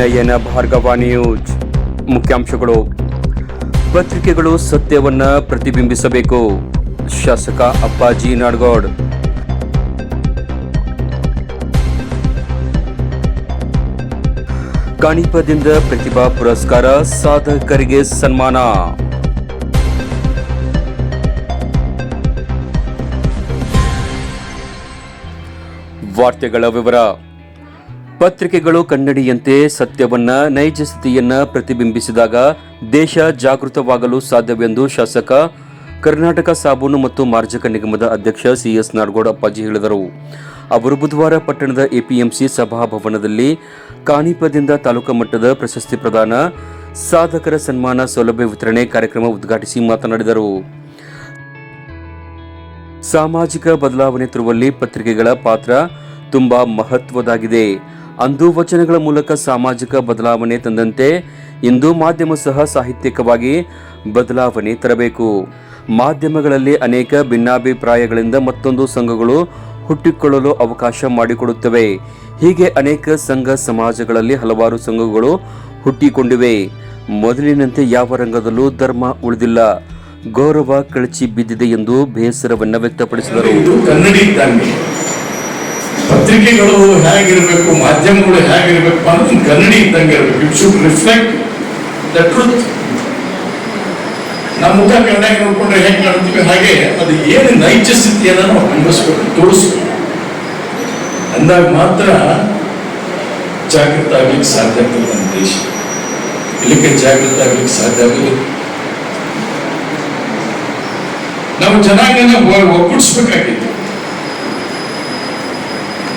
ನಯನ Bhargava news ಮುಖ್ಯಾಂಶಗಳು. ಪತ್ರಿಕೆಗಳು ಸತ್ಯವನ್ನ ಪ್ರತಿಬಿಂಬಿಸಬೇಕು. ಶಾಸಕ ಅಪ್ಪಾಜಿ ನಾಡಗೌಡ್. ಕಾಣಿಪದಿಂದ ಪ್ರತಿಭಾ ಪುರಸ್ಕಾರ ಸಾಧಕರಿಗೆ ಸನ್ಮಾನ. ವಾರ್ತೆಗಳ ವಿವರ. ಪತ್ರಿಕೆಗಳು ಕನ್ನಡಿಯಂತೆ ಸತ್ಯವನ್ನ, ನೈಜ ಸ್ಥಿತಿಯನ್ನ ಪ್ರತಿಬಿಂಬಿಸಿದಾಗ ದೇಶ ಜಾಗೃತವಾಗಲು ಸಾಧ್ಯವೆಂದು ಶಾಸಕ, ಕರ್ನಾಟಕ ಸಾಬೂನು ಮತ್ತು ಮಾರ್ಜಕ ನಿಗಮದ ಅಧ್ಯಕ್ಷ ಸಿಎಸ್ ನಾಡಗೌಡ ಅಪ್ಪಾಜಿ ಹೇಳಿದರು. ಅವರು ಬುಧವಾರ ಪಟ್ಟಣದ ಎಪಿಎಂಸಿ ಸಭಾಭವನದಲ್ಲಿ ಕಾಣಿಪದಿಂದ ತಾಲೂಕು ಮಟ್ಟದ ಪ್ರಶಸ್ತಿ ಪ್ರದಾನ, ಸಾಧಕರ ಸನ್ಮಾನ ಸೌಲಭ್ಯ ವಿತರಣೆ ಕಾರ್ಯಕ್ರಮ ಉದ್ಘಾಟಿಸಿ ಮಾತನಾಡಿದರು. ಸಾಮಾಜಿಕ ಬದಲಾವಣೆ ತರುವಲ್ಲಿ ಪತ್ರಿಕೆಗಳ ಪಾತ್ರ ತುಂಬಾ ಮಹತ್ವದಾಗಿದೆ ಅಂದು ವಚನಗಳ ಮೂಲಕ ಸಾಮಾಜಿಕ ಬದಲಾವಣೆ ತಂದಂತೆ ಇಂದು ಮಾಧ್ಯಮ ಸಹ ಸಾಹಿತ್ಯಿಕವಾಗಿ ಬದಲಾವಣೆ ತರಬೇಕು. ಮಾಧ್ಯಮಗಳಲ್ಲಿ ಅನೇಕ ಭಿನ್ನಾಭಿಪ್ರಾಯಗಳಿಂದ ಮತ್ತೊಂದು ಸಂಘಗಳು ಹುಟ್ಟಿಕೊಳ್ಳಲು ಅವಕಾಶ ಮಾಡಿಕೊಡುತ್ತವೆ. ಹೀಗೆ ಅನೇಕ ಸಂಘ ಸಮಾಜಗಳಲ್ಲಿ ಹಲವಾರು ಸಂಘಗಳು ಹುಟ್ಟಿಕೊಂಡಿವೆ. ಮೊದಲಿನಂತೆ ಯಾವ ರಂಗದಲ್ಲೂ ಧರ್ಮ ಉಳಿದಿಲ್ಲ. ಗೌರವ ಕಳಚಿ ಬಿದ್ದಿದೆ ಎಂದು ಬೇಸರವನ್ನು ವ್ಯಕ್ತಪಡಿಸಿದರು. ಪತ್ರಿಕೆಗಳು ಹೇಗಿರಬೇಕು, ಮಾಧ್ಯಮಗಳು ಹೇಗಿರಬೇಕು ಅನ್ನೋದು ಕನ್ನಡಿ ಇದ್ದಂಗೆ ಇರಬೇಕು. It should reflect the truth ನಮ್ಮ ಮುಖ ಕನ್ನಡ ನೋಡ್ಕೊಂಡ್ರೆ ಹೇಗೆ ಕಾಣ್ತೀವಿ ಹಾಗೆ ಅದು ಏನು ನೈಜ ಸ್ಥಿತಿಯನ್ನು ನಾವು ಬಿಂಬಿಸ್ಬೇಕು ತೋರಿಸ್ಬೇಕು. ಅಂದಾಗ ಮಾತ್ರ ಜಾಗೃತ ಆಗ್ಲಿಕ್ಕೆ ಸಾಧ್ಯ ಆಗ್ತದೆ ನಮ್ಮ ದೇಶ. ಇಲ್ಲಿಗೆ ಜಾಗೃತ ಆಗ್ಲಿಕ್ಕೆ ಸಾಧ್ಯ ಆಗಲಿ ನಾವು ಜನಾಂಗನ ಒಗ್ಗೂಡಿಸ್ಬೇಕಾಗಿತ್ತು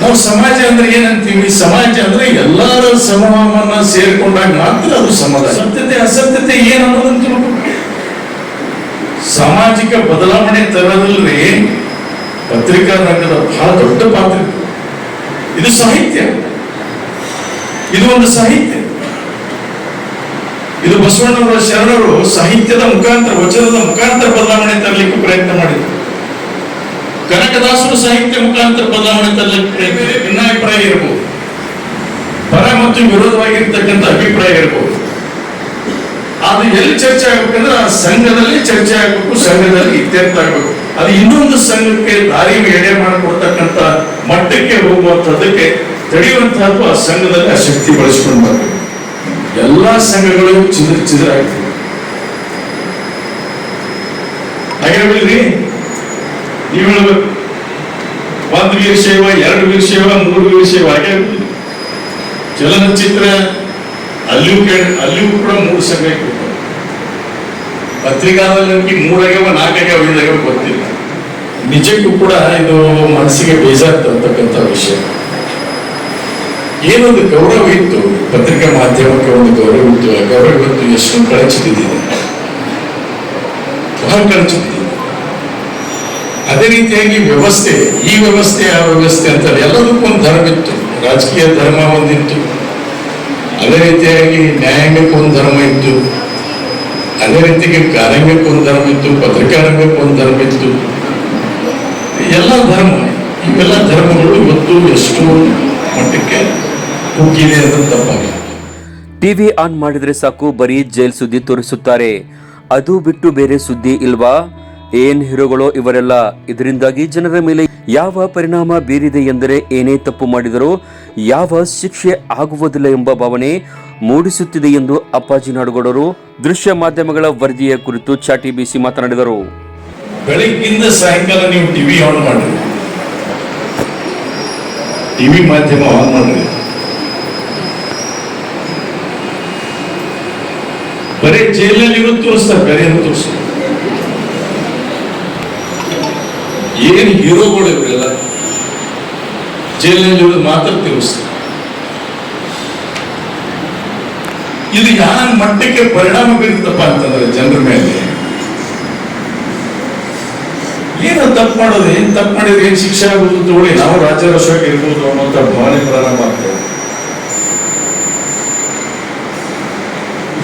ನಾವು ಸಮಾಜ ಅಂದ್ರೆ ಏನಂತೀವಿ? ಸಮಾಜ ಅಂದ್ರೆ ಎಲ್ಲರ ಸಮೂಹವನ್ನ ಸೇರ್ಕೊಂಡಾಗ ಮಾತ್ರ ಅದು ಸಮಾಜ ಸತ್ಯತೆ ಅಸತ್ಯತೆ ಏನು ಅನ್ನೋದನ್ನ ತಿಳ್ಕೊಬೇಕು ಸಾಮಾಜಿಕ ಬದಲಾವಣೆ ತರದಲ್ಲಿ ಪತ್ರಿಕಾ ರಂಗದ ಬಹಳ ದೊಡ್ಡ ಪಾತ್ರ. ಇದು ಸಾಹಿತ್ಯ. ಇದು ಒಂದು ಸಾಹಿತ್ಯ. ಇದು ಬಸವಣ್ಣನವರ ಶರಣರು ಸಾಹಿತ್ಯದ ಮುಖಾಂತರ ವಚನದ ಮುಖಾಂತರ ಬದಲಾವಣೆ ತರಲಿಕ್ಕೆ ಪ್ರಯತ್ನ ಮಾಡಿದರು. ಕನಕದಾಸರು ಸಾಹಿತ್ಯ ಮುಖಾಂತರ ಬದಲಾವಣೆ ತರಲಿಕ್ಕೆ ಭಿನ್ನಾಭಿಪ್ರಾಯ ಇರಬಹುದು ಪರ ಮತ್ತು ವಿರೋಧವಾಗಿರ್ತಕ್ಕಂಥ ಅಭಿಪ್ರಾಯ ಇರಬಹುದು ಅದು ಎಲ್ಲಿ ಚರ್ಚೆ ಆಗ್ಬೇಕಂದ್ರೆ ಆ ಸಂಘದಲ್ಲಿ ಚರ್ಚೆ ಆಗ್ಬೇಕು, ಸಂಘದಲ್ಲಿ ಇತ್ಯರ್ಥ ಆಗ್ಬೇಕು. ಅದು ಇನ್ನೊಂದು ಸಂಘಕ್ಕೆ ದಾರಿ ಎಡೆ ಮಾಡಿಕೊಡ್ತಕ್ಕಂಥ ಮಟ್ಟಕ್ಕೆ ಹೋಗುವಂಥದ್ದಕ್ಕೆ ತಡೆಯುವಂತಹದ್ದು ಆ ಸಂಘದಲ್ಲಿ ಆ ಶಕ್ತಿ ಬಳಸ್ಕೊಂಡು ಬರಬೇಕು. ಎಲ್ಲಾ ಸಂಘಗಳು ಚಿದ್ರ ಚಿದ್ರಾಗ್ತವೆ. ಹಾಗಿರಬೇಕ್ರಿ. ನೀವು ಒಂದು ವೀರಶೈವ ಎರಡು ವೀರಶೈವ ಮೂರು ವೀರಶೈವ ಹಾಗೆ ಚಲನಚಿತ್ರ ಅಲ್ಲಿಯೂ ಕೇಳ, ಅಲ್ಲಿಯೂ ಕೂಡ ಮೂರು ಕೊಡ್ತಾರೆ ಪತ್ರಿಕಾದಲ್ಲಿ ಮೂರಾಗ್ಯವ, ನಾಲ್ಕಾಗ್ಯವ, ಐದಾಗ್ಯವ ಗೊತ್ತಿಲ್ಲ. ನಿಜಕ್ಕೂ ಕೂಡ ಇದು ಮನಸ್ಸಿಗೆ ಬೇಜಾರ್ ತರ್ತಕ್ಕಂಥ ವಿಷಯ. ಏನೊಂದು ಗೌರವ ಇತ್ತು, ಪತ್ರಿಕಾ ಮಾಧ್ಯಮಕ್ಕೆ ಒಂದು ಗೌರವ ಇತ್ತು, ಆ ಗೌರವ ಇವತ್ತು ಎಷ್ಟೊಂದು ಕಳಚಿದ್ದೀನಿ ಬಹಳ ಕಳಚಿ ಬಿದ್ದಿದೆ ಅದೇ ರೀತಿಯಾಗಿ ವ್ಯವಸ್ಥೆ, ಈ ವ್ಯವಸ್ಥೆ, ಆ ವ್ಯವಸ್ಥೆ ಅಂತ ಎಲ್ಲದಕ್ಕೂ ಒಂದು ಧರ್ಮ ಇತ್ತು. ರಾಜಕೀಯ ಧರ್ಮ ಒಂದಿತ್ತು. ಅದೇ ರೀತಿಯಾಗಿ ನ್ಯಾಯಾಂಗಕ್ಕೆ ಒಂದು ಧರ್ಮ ಇತ್ತು. ಅದೇ ರೀತಿಗೆ ಕಾರಂಗಕ್ಕೆ ಒಂದು ಧರ್ಮ ಇತ್ತು ಪತ್ರಿಕಾ ರಂಗಕ್ಕೆ ಒಂದು ಧರ್ಮ ಇತ್ತು. ಎಲ್ಲ ಧರ್ಮ, ಇವೆಲ್ಲ ಧರ್ಮಗಳು ಇವತ್ತು ಎಷ್ಟು ಮಟ್ಟಕ್ಕೆ ಕುಗ್ಗಿದೆ ಅಂತ ತಪ್ಪಾಗಿದೆ. ಟಿವಿ ಆನ್ ಮಾಡಿದ್ರೆ ಸಾಕು, ಬರೀ ಜೈಲ್ ಸುದ್ದಿ ತೋರಿಸುತ್ತಾರೆ. ಅದು ಬಿಟ್ಟು ಬೇರೆ ಸುದ್ದಿ ಇಲ್ವಾ? ಏನ್ ಹೀರೋಗಳೋ ಇವರೆಲ್ಲ ಇದರಿಂದಾಗಿ ಜನರ ಮೇಲೆ ಯಾವ ಪರಿಣಾಮ ಬೀರಿದೆ ಎಂದರೆ ಏನೇ ತಪ್ಪು ಮಾಡಿದರೂ ಯಾವ ಶಿಕ್ಷೆ ಆಗುವುದಿಲ್ಲ ಎಂಬ ಭಾವನೆ ಮೂಡಿಸುತ್ತಿದೆ ಎಂದು ಅಪ್ಪಾಜಿ ನಾಡುಗೌಡರು ದೃಶ್ಯ ಮಾಧ್ಯಮಗಳ ವರದಿಯ ಕುರಿತು ಚಾಟಿ ಬೀಸಿ ಮಾತನಾಡಿದರು. ಬೆಳಗ್ಗಿಂದ ಸಾಯಂಕಾಲ ನೀವು ಟಿವಿ ಆನ್ ಮಾಡಿ. ಟಿವಿ ಮಾಧ್ಯಮ ಆನ್ ಮಾಡಿ. ಬರೀ ಜೈಲಲ್ಲಿ ಇರೋದು ತೋರಿಸ್ತಾರೆ, ಬೇರೆ ತೋರಿಸ್ತಾರೆ. ಏನು ಹೀರೋಗಳು ಇವರೆಲ್ಲ? ಜೈಲಿನಲ್ಲಿ ಇವರು ಮಾತ್ರ ತಿಳಿಸ್ತಾರೆ ಇದು ಯಾರ ಮಟ್ಟಕ್ಕೆ ಪರಿಣಾಮ ಬೀರುತ್ತಪ್ಪ ಅಂತಂದ್ರೆ ಜನರ ಮೇಲೆ? ಏನು ತಪ್ಪು ಮಾಡೋದು, ಏನ್ ತಪ್ಪು ಮಾಡಿದ್ರೆ ಏನ್ ಶಿಕ್ಷೆ ಆಗುವುದು ತಗೊಳ್ಳಿ ನಾವು ರಾಜ್ಯಾರೋಷವಾಗಿ ಇರ್ಬೋದು ಅನ್ನೋಂಥ ಭಾವನೆ ಪ್ರಾರಂಭ ಆಗ್ತದೆ.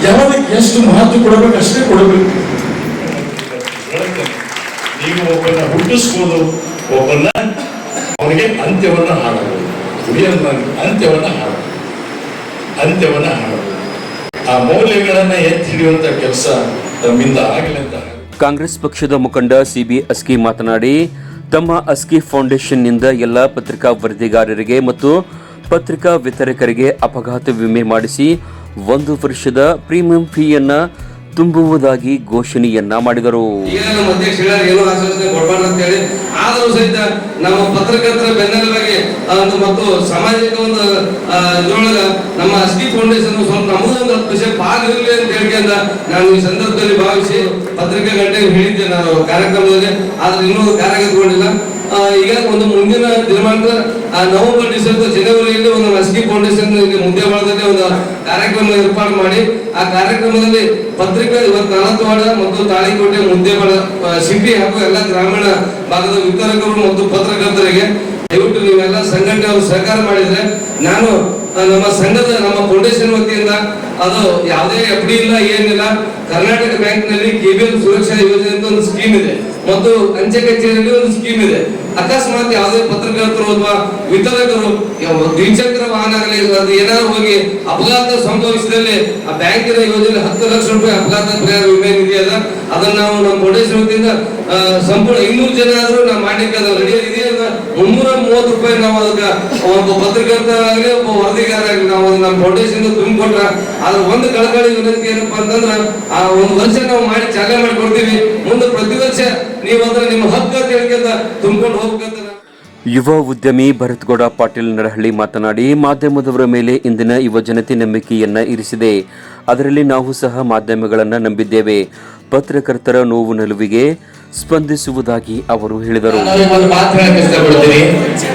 ಯಾವಾಗ ಎಷ್ಟು ಮಹತ್ವ ಕೊಡಬೇಕು, ಅಷ್ಟೇ ಕೊಡಬೇಕು. ನೀವು ಒಬ್ಬನ ಹುಟ್ಟಿಸ್ಬೋದು ಒಬ್ಬನ ಅವನಿಗೆ ಅಂತ್ಯವನ್ನ ಹಾಡಬಹುದು. ಹಿರಿಯರನ್ನ ಅಂತ್ಯವನ್ನ ಹಾಡಬಹುದು. ಅಂತ್ಯವನ್ನ ಹಾಡಬಹುದು. ಆ ಮೌಲ್ಯಗಳನ್ನು ಎತ್ತಿ ಹಿಡಿಯುವಂತ ಕೆಲಸ ತಮ್ಮಿಂದ ಅಂತ ಕಾಂಗ್ರೆಸ್ ಪಕ್ಷದ ಮುಖಂಡ ಸಿಬಿ ಅಸ್ಕಿ ಮಾತನಾಡಿ, ತಮ್ಮ ಅಸ್ಕಿ ಫೌಂಡೇಶನ್ನಿಂದ ಎಲ್ಲ ಪತ್ರಿಕಾ ವರದಿಗಾರರಿಗೆ ಮತ್ತು ಪತ್ರಿಕಾ ವಿತರಕರಿಗೆ ಅಪಘಾತ ವಿಮೆ ಮಾಡಿಸಿ ಒಂದು ವರ್ಷದ ಪ್ರೀಮಿಯಂ ಫೀಯನ್ನ ತುಂಬುವುದಾಗಿ ಘೋಷಣೆಯನ್ನ ಮಾಡಿದರು. ಏನು ಅಧ್ಯಕ್ಷರು, ಏನೋ ಆಶ್ವಾಸನೆ ಕೊಡಬಾರ್ದು ಅಂತ ಹೇಳಿ ಆದರೂ ಸಹಿತ ನಮ್ಮ ಪತ್ರಕರ್ತರ ಒಂದು ಮತ್ತು ಸಾಮಾಜಿಕ ಒಂದು ಇದ್ರೊಳಗ ನಮ್ಮ ಅಸ್ಕಿ ಫೌಂಡೇಶನ್ ಸ್ವಲ್ಪ ನಮಗೂ ಒಂದು ಹತ್ತು ವಿಷಯ ಭಾಗಿರಲಿ ಅಂತ ಹೇಳ್ಕೊಂಡ ನಾನು ಈ ಸಂದರ್ಭದಲ್ಲಿ ಭಾವಿಸಿ ಪತ್ರಿಕೆ ಗಂಟೆಗೆ ಹೇಳಿದ್ದೆ ನಾನು ಕಾರ್ಯಕ್ರಮದಲ್ಲಿ ಆದ್ರೆ ಇನ್ನೂ ಕಾರ್ಯಗತಗೊಂಡಿಲ್ಲ. ಆ, ಈಗ ಒಂದು ಮುಂದಿನ ದಿನಾಂಕ ನವೆಂಬರ್ ಡಿಸೆಂಬರ್ ಜನವರಿಯಲ್ಲಿ ಒಂದು ಮಸ್ಕಿ ಫೌಂಡೇಶನ್ ಇಲ್ಲಿ ಮುದ್ದೇಬಾಳದಲ್ಲಿ ಒಂದು ಕಾರ್ಯಕ್ರಮ ಏರ್ಪಾಡು ಮಾಡಿ ಆ ಕಾರ್ಯಕ್ರಮದಲ್ಲಿ ಪತ್ರಿಕೆ ಇವತ್ತು ನಾಲ್ಕವಾಡ ಮತ್ತು ತಾಳಿಕೋಟೆ ಮುದ್ದೇಬಾಳ ಸಿಟಿ ಹಾಗೂ ಎಲ್ಲ ಗ್ರಾಮೀಣ ಭಾಗದ ವಿತರಕರು ಮತ್ತು ಪತ್ರಕರ್ತರಿಗೆ ದಯವಿಟ್ಟು ನೀವೆಲ್ಲ ಸಂಘಟನೆ ಸಹಕಾರ ಮಾಡಿದ್ರೆ ನಾನು ನಮ್ಮ ಸಂಘದ ನಮ್ಮ ಫೌಂಡೇಶನ್ ವತಿಯಿಂದ ಅದು ಯಾವುದೇ ಎಫ್ ಡಿ ಇಲ್ಲ, ಏನಿಲ್ಲ. ಕರ್ನಾಟಕ ಬ್ಯಾಂಕ್ನಲ್ಲಿ ಕೆಬಿಎಲ್ ಸುರಕ್ಷಾ ಯೋಜನೆ ಅಂತ ಒಂದು ಸ್ಕೀಮ್ ಇದೆ. ಮತ್ತು ಅಂಚೆ ಕಚೇರಿಯಲ್ಲಿ ಒಂದು ಸ್ಕೀಮ್ ಇದೆ. ಅಕಸ್ಮಾತ್ ಯಾವುದೇ ಪತ್ರಕರ್ತರು ಅಥವಾ ವಿತರಕರು ದ್ವಿಚಕ್ರ ವಾಹನ ಏನಾದ್ರು ಹೋಗಿ ಅಪಘಾತ ಸಂಭವಿಸಿದಲ್ಲಿ ಆ ಬ್ಯಾಂಕಿನ ಯೋಜನೆ ಹತ್ತು ಲಕ್ಷ ರೂಪಾಯಿ ಅಪಘಾತ ಪರಿಹಾರ ವಿಮೆ ಇದೆಯಲ್ಲ ಅದ ಅದನ್ನ ನಾವು ನಮ್ಮ ಫೌಂಡೇಶನ್ ವತಿಯಿಂದ ಸಂಪೂರ್ಣ ಇನ್ನೂರು ಜನ ಆದ್ರೂ ನಾವು ಮಾಡ್ಲಿಕ್ಕೆ ಅದು ರೆಡಿ ಇದೆ ಮುನ್ನೂರ ಮೂವತ್ತು ರೂಪಾಯಿ ನಾವು ಅದಕ್ಕೆ ಒಬ್ಬ ಪತ್ರಕರ್ತರಾಗಲಿ, ಒಬ್ಬ ವರದಿಗಾರ ಆಗಲಿ ನಾವು ನಮ್ಮ ಫೌಂಡೇಶನ್ ತುಂಬಿಕೊಟ್ರ ಅದ್ರ ಒಂದು ಕಳಕಳಿ ವಿನಂತಿ ಏನಪ್ಪಾ ಅಂತಂದ್ರ ಆ ಒಂದು ವರ್ಷ ನಾವು ಮಾಡಿ ಜಾಗ ಮಾಡಿಕೊಡ್ತೀವಿ ಮುಂದೆ ಪ್ರತಿ ವರ್ಷ ನೀವು ಅಂದ್ರೆ ನಿಮ್ಮ ಹಕ್ಕು ಅಂತ ಹೇಳ್ಕೊಂತ ತುಂಬಿಕೊಂಡು ಹೋಗ್ಬೇಕಂತ ಯುವ ಉದ್ಯಮಿ ಭರತ್ಗೌಡ ಪಾಟೀಲ್ ನರಹಳ್ಳಿ ಮಾತನಾಡಿ ಮಾಧ್ಯಮದವರ ಮೇಲೆ ಇಂದಿನ ಯುವ ಜನತೆ ನಂಬಿಕೆಯನ್ನ ಇರಿಸಿದೆ. ಅದರಲ್ಲಿ ನಾವು ಸಹ ಮಾಧ್ಯಮಗಳನ್ನು ನಂಬಿದ್ದೇವೆ. ಪತ್ರಕರ್ತರ ನೋವು ನಲುವಿಗೆ ಸ್ಪಂದಿಸುವುದಾಗಿ ಅವರು ಹೇಳಿದರು.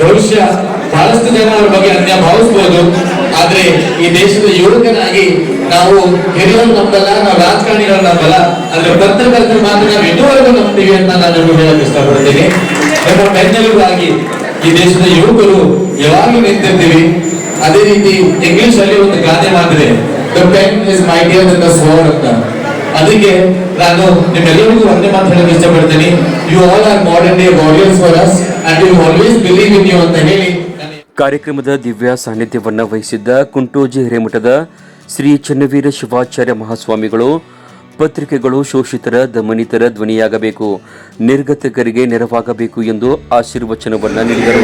ಬಹುಶಃ ಬಹಳಷ್ಟು ಜನ ಅವ್ರ ಬಗ್ಗೆ ಅನ್ಯ ಭಾವಿಸ್ಬೋದು. ಆದ್ರೆ ಈ ದೇಶದ ಯುವಕನಾಗಿ ನಾವು ಹಿರಿಯರು ನಂಬಲ್ಲ ನಾವು ರಾಜಕಾರಣಿಗಳು ನಂಬಲ್ಲ ಆದ್ರೆ ಪತ್ರಕರ್ತರು ಮಾತ್ರ ನಾವು ಇದುವರೆಗೂ ನಂಬ್ತೀವಿ ಅಂತ ನಾನು ಹೇಳಕ್ ಇಷ್ಟಪಡ್ತೀನಿ. ನಮ್ಮ ಬೆನ್ನೆಲುಗಾಗಿ ಈ ದೇಶದ ಯುವಕರು ಯಾವಾಗಲೂ ನಿಂತಿರ್ತೀವಿ. ಅದೇ ರೀತಿ ಇಂಗ್ಲಿಷ್ ಅಲ್ಲಿ ಒಂದು ಗಾದೆ ಮಾತಿದೆ the pen is mightier the sword ಅಂತ. ಅದಕ್ಕೆ ನಾನು ನಿಮ್ಮೆಲ್ಲರಿಗೂ ಒಂದೇ ಮಾತು ಹೇಳಕ್ ಇಷ್ಟಪಡ್ತೀನಿ. You all are modern day warriors for us and you always believe in you ಅಂತ ಹೇಳಿ ಕಾರ್ಯಕ್ರಮದ ದಿವ್ಯ ಸಾನ್ನಿಧ್ಯವನ್ನು ವಹಿಸಿದ್ದ ಕುಂಟೋಜಿ ಹಿರೇಮಠದ ಶ್ರೀ ಚನ್ನವೀರ ಶಿವಾಚಾರ್ಯ ಮಹಾಸ್ವಾಮಿಗಳು, ಪತ್ರಿಕೆಗಳು ಶೋಷಿತರ, ದಮನಿತರ ಧ್ವನಿಯಾಗಬೇಕು, ನಿರ್ಗತಕರಿಗೆ ನೆರವಾಗಬೇಕು ಎಂದು ಆಶೀರ್ವಚನವನ್ನು ನೀಡಿದರು.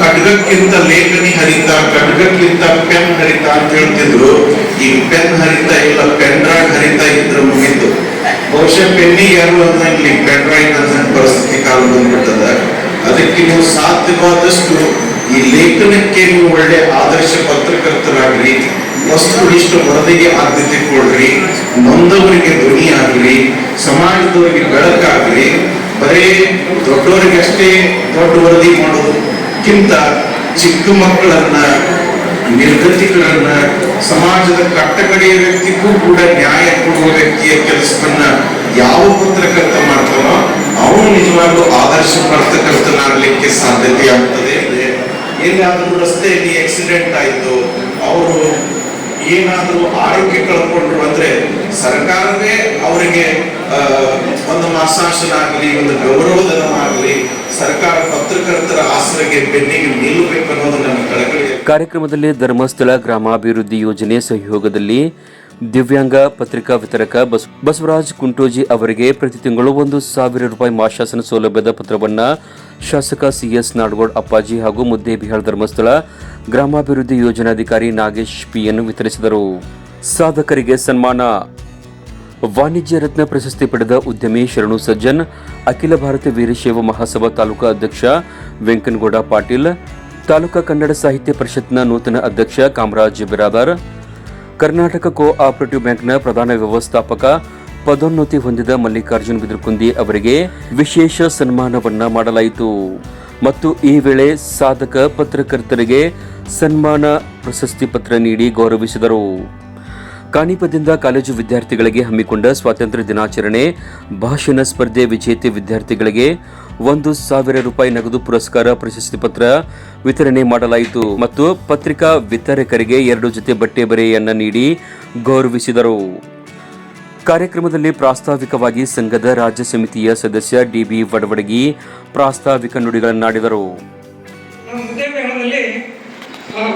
ಖಡ್ಗಕ್ಕಿಂತ ಲೇಖನಿ ಹರಿತ ಖಡ್ಗಕ್ಕಿಂತ ಪೆನ್ ಹರಿತ ಅಂತ ಹೇಳ್ತಿದ್ರು. ಈ ಪೆನ್ ಹರಿತ ಇಲ್ಲ ಪೆನ್ ಹರಿತ ಇದ್ರ ಮುಗಿತು. ಬಹುಶಃ ಪೆನ್ನಿಗೆ ಯಾರು ಅನ್ನಂಗಿಲ್ಲ ಪೆನ್ ಡ್ರೈವ್ ಅಂತ ಪರಿಸ್ಥಿತಿ ಕಾಲ ಬಂದ್ಬಿಟ್ಟದ. ಅದಕ್ಕೆ ನೀವು ಸಾಧ್ಯವಾದಷ್ಟು ಈ ಲೇಖನಕ್ಕೆ ನೀವು ಒಳ್ಳೆ ಆದರ್ಶ ಪತ್ರಕರ್ತರಾಗ್ರಿ ವಸ್ತುನಿಷ್ಠ ವರದಿಗೆ ಆದ್ಯತೆ ಕೊಡ್ರಿ, ನೊಂದವರಿಗೆ ಧ್ವನಿ ಆಗ್ರಿ ಸಮಾಜದವರಿಗೆ ಬೆಳಕಾಗ್ರಿ ಬರೇ ದೊಡ್ಡವರಿಗಷ್ಟೇ ದೊಡ್ಡ ವರದಿ ಮಾಡೋದಕ್ಕಿಂತ ಚಿಕ್ಕ ಮಕ್ಕಳನ್ನ, ನಿರ್ಗತಿಗಳನ್ನ, ಸಮಾಜದ ಕಟ್ಟಕಡೆಯ ವ್ಯಕ್ತಿಗೂ ಕೂಡ ನ್ಯಾಯ ಕೊಡುವ ವ್ಯಕ್ತಿಯ ಕೆಲಸವನ್ನ ಯಾವ ಪತ್ರಕರ್ತ ಮಾಡ್ತಾನೋ, ಅವನು ನಿಜವಾಗ್ಲೂ ಆದರ್ಶ ಪತ್ರಕರ್ತನಾಗ್ಲಿಕ್ಕೆ ಸಾಧ್ಯತೆ ಆಗ್ತದೆ ಎಲ್ಲಾದ್ರೂ ರಸ್ತೆಯಲ್ಲಿ ಆಕ್ಸಿಡೆಂಟ್ ಆಯ್ತು, ಅವರು ಏನಾದ್ರೂ ಆರೋಗ್ಯ ಕಳ್ಕೊಂಡ್ರು ಅಂದ್ರೆ ಸರ್ಕಾರವೇ ಅವರಿಗೆ ಒಂದು ಮಾಸಾಶನ ಆಗಲಿ, ಒಂದು ಗೌರವಧನ ಆಗಲಿ ಸರ್ಕಾರ ಪತ್ರಕರ್ತರ ಆಸರೆಗೆ ಬೆನ್ನಿಗೆ ನಿಲ್ಲಬೇಕು ಅನ್ನೋದು ನನ್ನ ಕಳಕಳಿ ಕಾರ್ಯಕ್ರಮದಲ್ಲಿ ಧರ್ಮಸ್ಥಳ ಗ್ರಾಮಾಭಿವೃದ್ಧಿ ಯೋಜನೆ ಸಹಯೋಗದಲ್ಲಿ ದಿವ್ಯಾಂಗ ಪತ್ರಿಕಾ ವಿತರಕ ಬಸ್, ಬಸವರಾಜ್ ಕುಂಟೋಜಿ ಅವರಿಗೆ ಪ್ರತಿ ತಿಂಗಳು ಒಂದು ಸಾವಿರ ರೂಪಾಯಿ ಮಾಶಾಸನ ಸೌಲಭ್ಯದ ಪತ್ರವನ್ನ ಶಾಸಕ ಸಿಎಸ್ ನಾಡಗೌಡ್ ಅಪ್ಪಾಜಿ ಹಾಗೂ ಮುದ್ದೇಬಿಹಾಳ್ ಧರ್ಮಸ್ಥಳ ಗ್ರಾಮಾಭಿವೃದ್ಧಿ ಯೋಜನಾಧಿಕಾರಿ ನಾಗೇಶ್ ಪಿಯನ್ನು ವಿತರಿಸಿದರು. ಸಾಧಕರಿಗೆ ಸನ್ಮಾನ. ವಾಣಿಜ್ಯ ರತ್ನ ಪ್ರಶಸ್ತಿ ಪಡೆದ ಉದ್ಯಮಿ ಶರಣು ಸಜ್ಜನ್, ಅಖಿಲ ಭಾರತ ವೀರಶೈವ ಮಹಾಸಭಾ ತಾಲೂಕಾ ಅಧ್ಯಕ್ಷ ವೆಂಕನಗೌಡ ಪಾಟೀಲ್, ತಾಲೂಕಾ ಕನ್ನಡ ಸಾಹಿತ್ಯ ಪರಿಷತ್ನ ನೂತನ ಅಧ್ಯಕ್ಷ ಕಾಮರಾಜ್ ಬಿರಾದಾರ್ ಕರ್ನಾಟಕ ಕೋ ಆಪರೇಟಿವ್ ಬ್ಯಾಂಕ್ನ ಪ್ರಧಾನ ವ್ಯವಸ್ಥಾಪಕ ಪದೋನ್ನತಿ ಹೊಂದಿದ ಮಲ್ಲಿಕಾರ್ಜುನ್ ಬಿದ್ರಕುಂದಿ ಅವರಿಗೆ ವಿಶೇಷ ಸನ್ಮಾನವನ್ನ ಮಾಡಲಾಯಿತು. ಮತ್ತು ಈ ವೇಳೆ ಸಾಧಕ ಪತ್ರಕರ್ತರಿಗೆ ಸನ್ಮಾನ ಪ್ರಶಸ್ತಿ ಪತ್ರ ನೀಡಿ ಗೌರವಿಸಿದರು. ಕಾಣಿಪದಿಂದ ಕಾಲೇಜು ವಿದ್ಯಾರ್ಥಿಗಳಿಗೆ ಹಮ್ಮಿಕೊಂಡ ಸ್ವಾತಂತ್ರ್ಯ ದಿನಾಚರಣೆ, ಭಾಷಣ ಸ್ಪರ್ಧೆ ವಿಜೇತೆ ವಿದ್ಯಾರ್ಥಿಗಳಿಗೆ ಒಂದು ಸಾವಿರ ರೂಪಾಯಿ ನಗದು ಪುರಸ್ಕಾರ ಪ್ರಶಸ್ತಿ ಪತ್ರ ವಿತರಣೆ ಮಾಡಲಾಯಿತು ಮತ್ತು ಪತ್ರಿಕಾ ವಿತರಕರಿಗೆ ಎರಡು ಜೊತೆ ಬಟ್ಟೆ ಬರೆಯನ್ನ ನೀಡಿ ಗೌರವಿಸಿದರು. ಕಾರ್ಯಕ್ರಮದಲ್ಲಿ ಪ್ರಾಸ್ತಾವಿಕವಾಗಿ ಸಂಘದ ರಾಜ್ಯ ಸಮಿತಿಯ ಸದಸ್ಯ ಡಿಬಿ ವಡವಡಗಿ ಪ್ರಾಸ್ತಾವಿಕ ನುಡಿಗಳನ್ನಾಡಿದರು.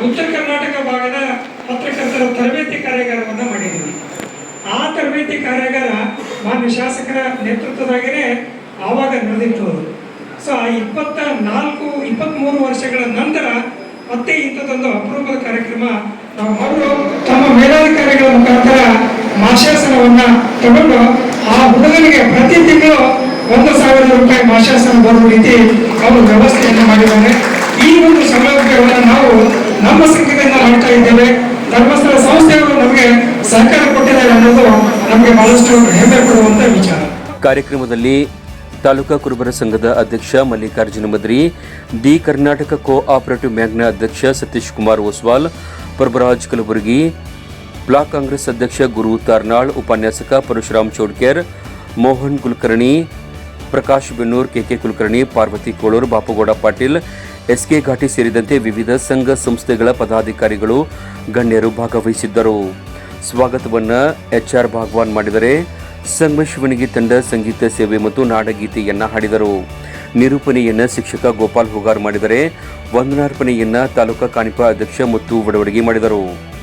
ಉತ್ತರ ಕರ್ನಾಟಕ ಭಾಗದ ಪತ್ರಕರ್ತರ ತರಬೇತಿ ಕಾರ್ಯಾಗಾರವನ್ನು ಆ ತರಬೇತಿ ಕಾರ್ಯಾಗಾರ ಮಾನ್ಯ ಶಾಸಕರ ನೇತೃತ್ವದಾಗೇ ಆವಾಗ ನಡೆದಿತ್ತು ಸೊ ಆ ಇಪ್ಪತ್ತ ನಾಲ್ಕು ಇಪ್ಪತ್ತ್ಮೂರು ವರ್ಷಗಳ ನಂತರ ಮತ್ತೆ ಇಂಥದ್ದೊಂದು ಅಪರೂಪದ ಕಾರ್ಯಕ್ರಮ ಅವರು ತಮ್ಮ ಮೇಲಾಧಿಕಾರಿಗಳ ಮುಖಾಂತರ ಮಾಶಾಸನವನ್ನು ತಗೊಂಡು ಆ ಹುಡುಗನಿಗೆ ಪ್ರತಿ ತಿಂಗಳು ಒಂದು ಸಾವಿರ ರೂಪಾಯಿ ಮಾಶಾಸನ ಬರುವ ರೀತಿ ಅವರು ವ್ಯವಸ್ಥೆಯನ್ನು ಮಾಡಿದ್ದಾರೆ. ಈ ಒಂದು ಸೌಲಭ್ಯವನ್ನು ನಾವು ನಮ್ಮ ಸಂಘದಿಂದ ಮಾಡ್ತಾ ಇದ್ದೇವೆ. ಧರ್ಮಸ್ಥಳ ಸಂಸ್ಥೆಗಳು ನಮಗೆ ಸಹಕಾರ ಕೊಟ್ಟಿದ್ದಾರೆ ಅನ್ನೋದು ನಮಗೆ ಬಹಳಷ್ಟು ಹೆಮ್ಮೆ ಕೊಡುವಂತ ವಿಚಾರ. ಕಾರ್ಯಕ್ರಮದಲ್ಲಿ ತಾಲೂಕಾ ಕುರುಬರ ಸಂಘದ ಅಧ್ಯಕ್ಷ Mallikarjuna Madri the Karnataka cooperative ಬ್ಯಾಂಕ್ನ ಅಧ್ಯಕ್ಷ ಸತೀಶ್ ಕುಮಾರ್ ಓಸ್ವಾಲ್ ಪರ್ಬರಾಜ್ ಕಲಬುರಗಿ, ಬ್ಲಾಕ್ ಕಾಂಗ್ರೆಸ್ ಅಧ್ಯಕ್ಷ ಗುರು ತಾರ್ನಾಳ್, ಉಪನ್ಯಾಸಕ ಪರಶುರಾಮ್ ಚೌಡ್ಕೇರ್, ಮೋಹನ್ ಕುಲಕರ್ಣಿ, ಪ್ರಕಾಶ್ ಬೆನ್ನೂರ್ ಕೆಕೆ ಕುಲಕರ್ಣಿ, ಪಾರ್ವತಿ ಕೋಳೂರ್, ಬಾಪುಗೌಡ ಪಾಟೀಲ್, ಎಸ್ಕೆ ಘಾಟಿ ಸೇರಿದಂತೆ ವಿವಿಧ ಸಂಘ ಸಂಸ್ಥೆಗಳ ಪದಾಧಿಕಾರಿಗಳು ಗಣ್ಯರು ಭಾಗವಹಿಸಿದ್ದರು. ಸ್ವಾಗತವನ್ನು ಎಚ್ಆರ್ ಭಾಗವಾನ್ ಮಾಡಿದರೆ ಸಂಗಮೇಶ್ವನಿಗೆ ತಂಡ ಸಂಗೀತ ಸೇವೆ ಮತ್ತು ನಾಡಗೀತೆಯನ್ನ ಹಾಡಿದರು. ನಿರೂಪಣೆಯನ್ನ ಶಿಕ್ಷಕ ಗೋಪಾಲ್ ಹುಗಾರ್ ಮಾಡಿದರೆ, ವಂದನಾರ್ಪಣೆಯನ್ನ ತಾಲೂಕಾ ಕಾಣಿಪ ಅಧ್ಯಕ್ಷ ಮತ್ತು ಒಡವಡಿಗೆ ಮಾಡಿದರು.